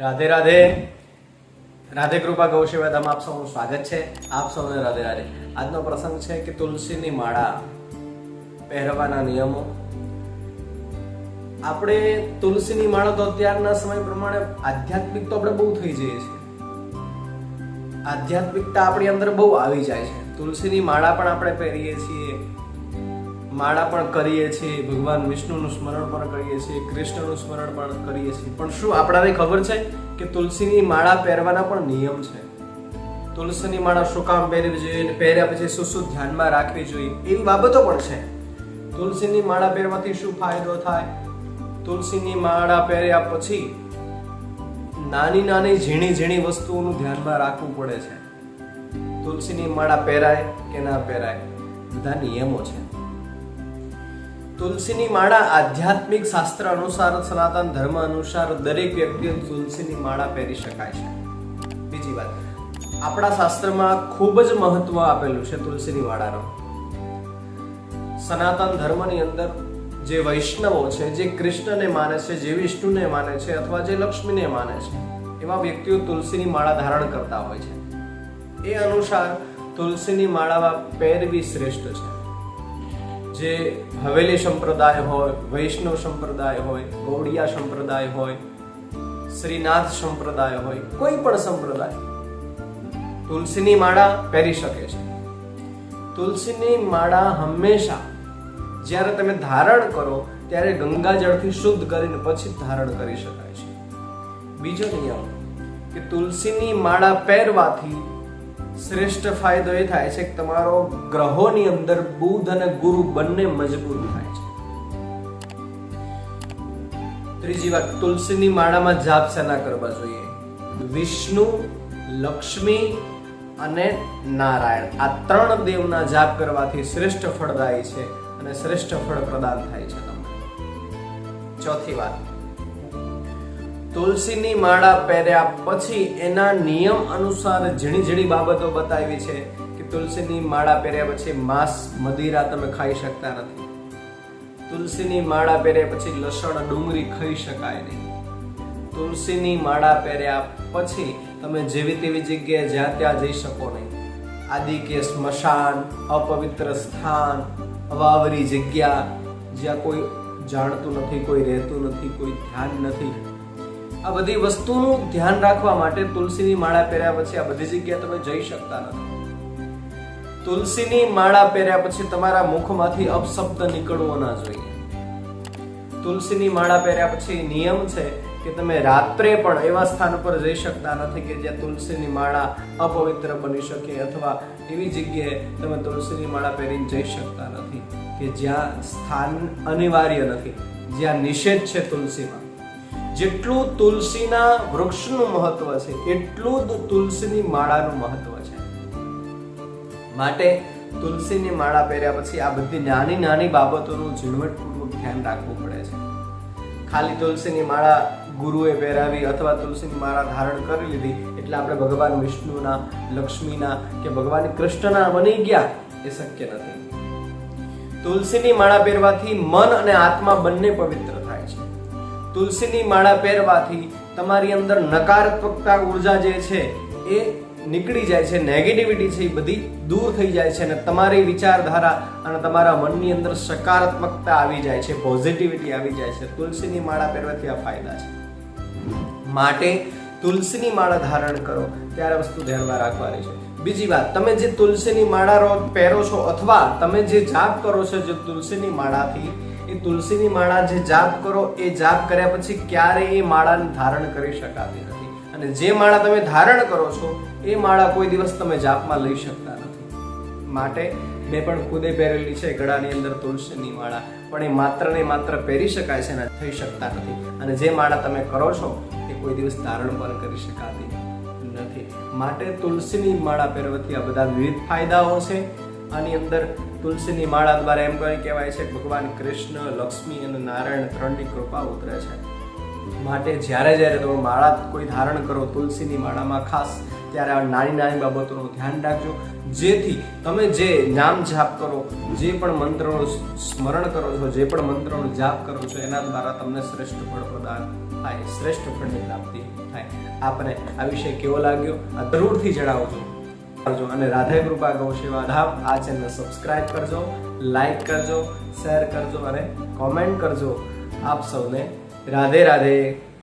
રાધે રાધે. રાધે કૃપા ગૌ આપ સૌનું સ્વાગત છે. આપ સૌને રાધે રાધે. આજનો પ્રસંગ છે કે તુલસીની માળા પહેરવાના નિયમો. આપણે તુલસીની માળા તો અત્યારના સમય પ્રમાણે આધ્યાત્મિક તો આપણે બહુ થઈ જઈએ છીએ. આધ્યાત્મિકતા આપણી અંદર બહુ આવી જાય છે. તુલસીની માળા પણ આપણે પહેરીએ છીએ. માળા પણ કરીએ છીએ, ભગવાન વિષ્ણુનું સ્મરણ પણ કરીએ છીએ, કૃષ્ણનું સ્મરણ પણ કરીએ છીએ. પણ શું આપણાને ખબર છે કે તુલસીની માળા પહેરવાના પણ નિયમ છે? તુલસીની માળા શું કામ પહેરવી જોઈએ અને પહેર્યા પછી શું શું ધ્યાનમાં રાખવી જોઈએ એવી બાબતો પણ છે. તુલસીની માળા પહેરવાથી શું ફાયદો થાય? તુલસીની માળા પહેર્યા પછી નાની નાની ઝીણી ઝીણી વસ્તુઓનું ધ્યાનમાં રાખવું પડે છે. તુલસીની માળા પહેરાય કે ના પહેરાય? બધા નિયમો છે. તુલસીની માળા આધ્યાત્મિક શાસ્ત્ર અનુસાર, સનાતન ધર્મ અનુસાર દરેક વ્યક્તિએ તુલસીની માળા પહેરી શકાય છે. બીજી વાત, આપણા શાસ્ત્રમાં ખૂબ જ મહત્વ આપેલું છે તુલસીની માળાનો. સનાતન ધર્મની અંદર જે વૈષ્ણવો છે, જે કૃષ્ણને માને છે, જે વિષ્ણુને માને છે અથવા જે લક્ષ્મીને માને છે, એવા વ્યક્તિઓ તુલસીની માળા ધારણ કરતા હોય છે. એ અનુસાર તુલસીની માળા પહેરવી શ્રેષ્ઠ છે. જે હવેલી સંપ્રદાય હોય, વૈષ્ણવ સંપ્રદાય હોય, ગૌડિયા સંપ્રદાય હોય, શ્રીનાથ સંપ્રદાય હોય, કોઈ પણ સંપ્રદાય તુલસીની માળા પહેરી શકે છે. તુલસીની માળા હંમેશા જ્યારે તમે ધારણ કરો ત્યારે ગંગાજળથી શુદ્ધ કરીને પછી ધારણ કરી શકાય છે. બીજો નિયમ કે તુલસીની માળા પહેરવાથી શ્રેષ્ઠ ફાયદો એ થાય છે કે તમારો ગ્રહોની અંદર બુધ અને ગુરુ બંને મજબૂત થાય છે. ત્રીજી વાત, તુલસીની માળામાં જાપ સેના કરવા જોઈએ. વિષ્ણુ, લક્ષ્મી અને નારાયણ આ ત્રણ દેવના જાપ કરવાથી શ્રેષ્ઠ ફળદાયી છે અને શ્રેષ્ઠ ફળ પ્રદાન થાય છે તમને. ચોથી વાત તુલસીની માળા પહેર્યા પછી એના નિયમ અનુસાર ઝીણી ઝીણી બાબતો બતાવી છે કે તુલસીની માળા પહેર્યા પછી માંસ મદિરા તમે ખાઈ શકતા નથી. તુલસીની માળા પહેર્યા પછી લસણ, ડુંગળી ખાઈ શકાય નહીં. તુલસીની માળા પહેર્યા પછી તમે જેવી તેવી જગ્યાએ જ્યાં ત્યાં જઈ શકો નહીં. આદિ કે સ્મશાન, અપવિત્ર સ્થાન, અવાવરી જગ્યા જ્યાં કોઈ જાણતું નથી, કોઈ રહેતું નથી, કોઈ ધ્યાન નથી. આ બધી વસ્તુનું ધ્યાન રાખવા માટે તુલસીની માળા પહેર્યા પછી આ બધી જગ્યાએ તમે જઈ શકતા નથી. તુલસીની માળા પહેર્યા પછી તમારા મુખમાંથી અપશબ્દ નીકળવો ના જોઈએ. તુલસીની માળા પહેર્યા પછી નિયમ છે કે તમે રાત્રે પણ એવા સ્થાન પર જઈ શકતા નથી કે જ્યાં તુલસીની માળા અપવિત્ર બની શકે અથવા એવી જગ્યાએ તમે તુલસીની માળા પહેરીને જઈ શકતા નથી કે જ્યાં સ્થાન અનિવાર્ય નથી, જ્યાં નિષેધ છે તુલસીમાં. જેટલું તુલસીના વૃક્ષનું મહત્વ છે, એટલું જ તુલસીની માળાનું મહત્વ છે. માટે તુલસીની માળા પહેર્યા પછી આ બધી નાની નાની બાબતોનું ઝીણવટપૂર્વક ધ્યાન રાખવું પડે છે. ખાલી તુલસીની માળા ગુરુએ પહેરાવી અથવા તુલસીની માળા ધારણ કરી લીધી, એટલે આપણે ભગવાન વિષ્ણુના, લક્ષ્મીના કે ભગવાન કૃષ્ણના બની ગયા એ શક્ય નથી. તુલસીની માળા પહેરવાથી મન અને આત્મા બંને પવિત્ર તુલસીની માળા પહેરવાથી તમારી અંદર નકારાત્મકતા ઊર્જા જે છે એ નીકળી જાય છે નેગેટિવિટી છે એ બધી દૂર થઈ જાય છે અને તમારી વિચારધારા અને તમારા મનની અંદર સકારાત્મકતા આવી જાય છે પોઝિટિવિટી આવી જાય છે. તુલસીની માળા પહેરવાથી આ ફાયદા છે. માટે તુલસીની માળા ધારણ કરો, ત્યારે વસ્તુ ધ્યાનમાં રાખવાની છે. બીજી વાત, તમે જે તુલસીની માળા પહેરો છો અથવા તમે જે જાપ કરો છો જે તુલસીની માળાથી એ તુલસીની માળા જે જાપ કરો, એ જાપ કર્યા પછી ક્યારેય એ માળાને ધારણ કરી શકાતી નથી. અને જે માળા તમે ધારણ કરો છો, એ માળા કોઈ દિવસ તમે જાપમાં લઈ શકતા નથી. માટે મેં પણ ખુદે પહેરેલી છે ગળાની અંદર તુલસીની માળા, પણ એ માત્ર ને માત્ર પહેરી શકાય છે અને થઈ શકતા નથી. અને જે માળા તમે કરો છો, એ કોઈ દિવસ ધારણ પણ કરી શકાતી નથી. માટે તુલસીની માળા પહેરવાથી આ બધા વિવિધ ફાયદાઓ છે. આની અંદર તુલસીની માળા દ્વારા એમ કહી કહેવાય છે ભગવાન કૃષ્ણ, લક્ષ્મી અને નારાયણ ત્રણની કૃપા ઉતરે છે. માટે જ્યારે જ્યારે તમે માળા કોઈ ધારણ કરો તુલસીની માળામાં ખાસ, ત્યારે આ નાની નાની બાબતોનું ધ્યાન રાખજો. જેથી તમે જે નામ જાપ કરો, જે પણ મંત્રનું સ્મરણ કરો છો, જે પણ મંત્રનો જાપ કરો છો, એના દ્વારા તમને શ્રેષ્ઠ ફળ પ્રદાન થાય, શ્રેષ્ઠ ફળની પ્રાપ્તિ થાય. આપને આ વિષય કેવો લાગ્યો? આ જરૂરથી જણાવજો. કરજો અને રાધે કૃપા ગૌ સેવા ધામ આ ચેનલ સબસ્ક્રાઇબ કરજો લાઈક કરજો શેર કરજો અને કોમેન્ટ કરજો. આપ સૌને રાધે રાધે.